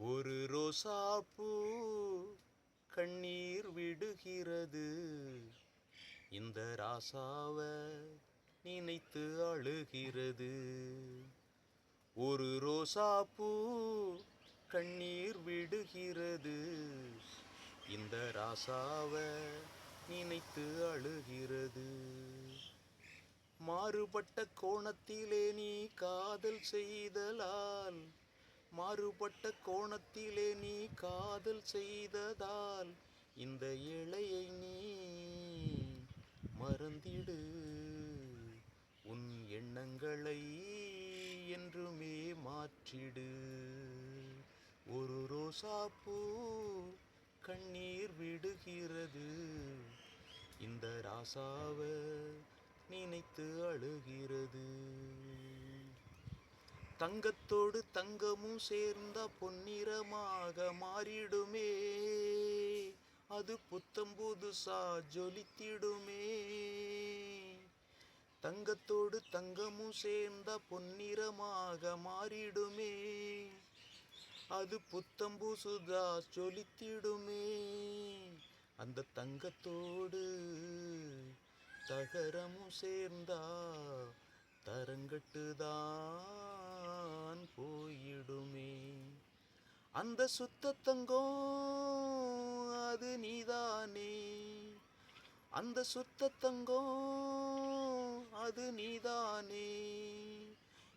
ஒரு ரோசாப்பூ கண்ணீர் விடுகிறது. இந்த ராசாவை நினைத்து அழுகிறது. ஒரு ரோசாப்பூ கண்ணீர் விடுகிறது. இந்த ராசாவ நினைத்து அழுகிறது. மாறுபட்ட கோணத்திலே நீ காதல் செய்தலால் மாறுபட்ட கோணத்திலே நீ காதல் செய்ததால் இந்த இலையை நீ மறந்திடு. உன் எண்ணங்களை என்றுமே மாற்றிடு. ஒரு ரோசாப்பூ கண்ணீர் விடுகிறது. இந்த ராசாவை நினைத்து அழுகிறது. தங்கத்தோடு தங்கமும் சேர்ந்த பொன்னிறமாக மாறிடுமே. அது புத்தம் புதுசா ஜொலித்திடுமே. தங்கத்தோடு தங்கமும் சேர்ந்த பொன்னிறமாக மாறிடுமே. அது புத்தம் புசுதா ஜொலித்திடுமே. அந்த தங்கத்தோடு தகரமும் சேர்ந்தா தரங்கட்டுதான் போயிடுமே. அந்த சுத்த தங்கம் அது நீதானே. அந்த சுத்த தங்கம் அது நீதானே.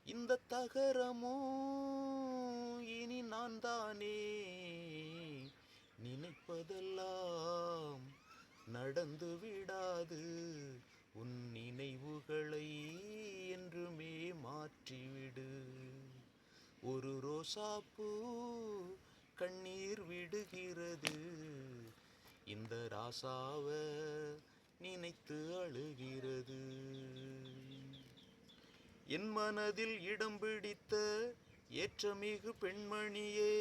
இந்த தகரமும் இனி நான் தானே நினைப்பதெல்லாம் நடந்து விடாது உன் நினைவுகளை. மாற்றிவிடு ஒரு ரோசாப்பூ கண்ணீர் விடுகிறது. இந்த ராசாவ நினைத்து அழுகிறது. என் மனதில் இடம் பிடித்த ஏற்றமிகு பெண்மணியே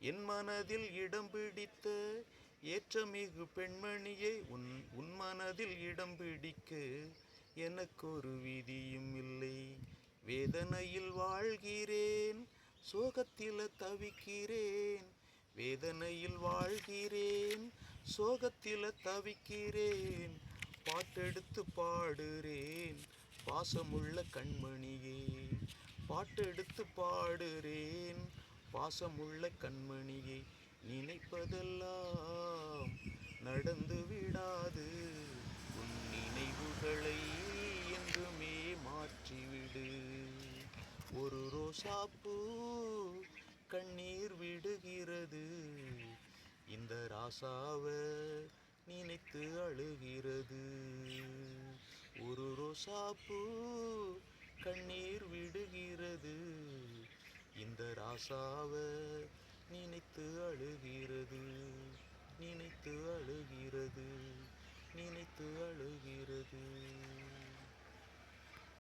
என் மனதில் இடம் பிடித்த ஏற்றமிகு பெண்மணியை உன் உன் மனதில் இடம் பிடிக்க எனக்கொரு விதியும் இல்லை. வேதனையில் வாழ்கிறேன் சோகத்தில் தவிக்கிறேன். வேதனையில் வாழ்கிறேன் சோகத்தில் தவிக்கிறேன். பாட்டெடுத்து பாடுறேன் பாசமுள்ள கண்மணியே. பாட்டெடுத்து பாடுறேன் பாசமுள்ள கண்மணியை. நினைப்பதெல்லாம் நடந்து ரோசாப்பூ கண்ணீர் விடுகிறது. இந்த ராசாவை நினைத்து அழுகிறது. ஒரு ரோசாப்பூ கண்ணீர் விடுகிறது. இந்த ராசாவை நினைத்து அழுகிறது. நினைத்து அழுகிறது. நினைத்து அழுகிறது.